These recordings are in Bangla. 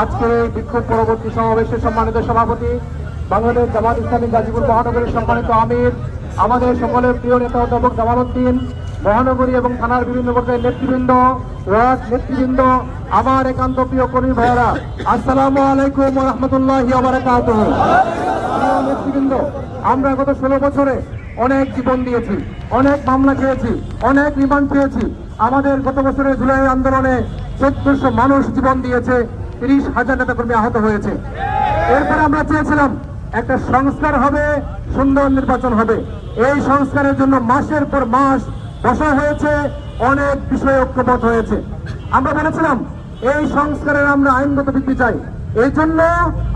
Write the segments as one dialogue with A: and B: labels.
A: আজকের এই বিক্ষোভ পরবর্তী সমাবেশের সম্মানিত সভাপতি, বাংলাদেশ জামাত ইসলামী গাজীপুর মহানগরীর সম্মানিত আমির, আমাদের সকলের প্রিয় নেতা অধ্যাপক জামাল উদ্দিন মহানগরী এবং থানার বিভিন্ন পর্যায়ের নেতৃবৃন্দ ওয়ার্ড নেতৃবৃন্দ, আমার একান্ত প্রিয় কর্মী ভাইয়েরা, আসসালামু আলাইকুম রহমতুল্লাহ নেতৃবৃন্দ, আমরা গত ষোলো বছরে অনেক জীবন দিয়েছি, অনেক মামলা খেয়েছি, অনেক রিমান্ড পেয়েছি। আমাদের গত বছরের জুলাই আন্দোলনে চোদ্দশো মানুষ জীবন দিয়েছে, তিরিশ হাজার নেতাকর্মী আহত হয়েছে। এরপর আমরা চেয়েছিলাম, একটা সংস্কার হবে, সুন্দর নির্বাচন হবে। এই সংস্কারের জন্য মাসের পর মাস বসা হয়েছে, অনেক বিষয়ে ঐক্যমত হয়েছে। আমরা বলেছিলাম, এই সংস্কারের আমরা আইনগত ভিত্তি চাই। এই জন্য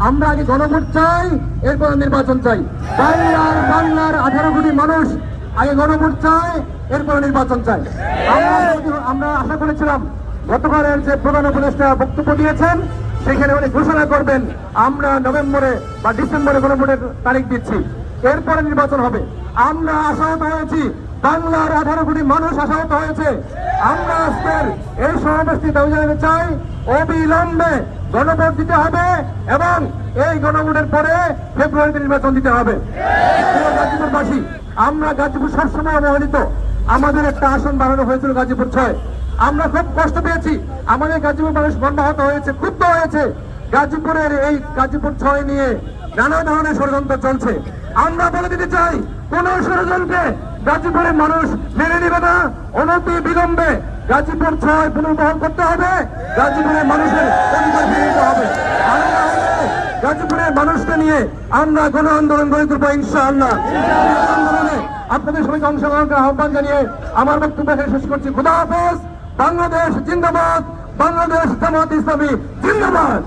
A: আমরা আগে গণভোট চাই, এরপর নির্বাচন চাই। বাংলার বাংলার আঠারো কোটি মানুষ আগে গণভোট চাই এরপর নির্বাচন চাই আমরা আশা করেছিলাম গতকালের যে প্রধান উপদেষ্টা বক্তব্য দিয়েছেন, সেখানে উনি ঘোষণা করবেন, আমরা নভেম্বরে বা ডিসেম্বরে গণভোটের তারিখ দিচ্ছি। এরপরে নির্বাচন হবে। আমরা আশাহত হয়েছি, বাংলার আঠারো কোটি মানুষ আশাহত হয়েছে। আমরা আজকের এই সমাবেশটি দাবি জানাতে চাই, অবিলম্বে গণভোট দিতে হবে এবং এই গণভোটের পরে ফেব্রুয়ারিতে নির্বাচন দিতে হবে। গাজীপুরবাসী, আমরা গাজীপুর সবসময় অবহেলিত। আমাদের একটা আসন বাড়ানো হয়েছিল গাজীপুর ছয়। আমরা খুব কষ্ট পেয়েছি। আমাদের গাজীপুর মানুষ মর্মাহত হয়েছে, ক্ষুব্ধ হয়েছে। গাজীপুরের এই গাজীপুর ছয় নিয়ে নানা ধরনের ষড়যন্ত্র চলছে। আমরা বলে দিতে চাই, কোন ষড়যন্ত্রে গাজীপুরের মানুষ মেনে নেবে না, অনতি বিলম্বে। গাজীপুর ছয় পুনর্বহন করতে হবে। গাজীপুরের মানুষের অধিকার ফিরে দিতে হবে। গাজীপুরের মানুষকে নিয়ে আমরা গণ আন্দোলন গড়ে তুলবো, ইনশাআল্লাহ। আন্দোলনে আপনাদের সবাইকে অংশগ্রহণ করার আহ্বান জানিয়ে আমার বক্তব্য শেষ করছি। খুদা হাফেজ। বাংলাদেশ জিন্দাবাদ। বাংলাদেশ জামাত ইসলামী জিন্দাবাদ।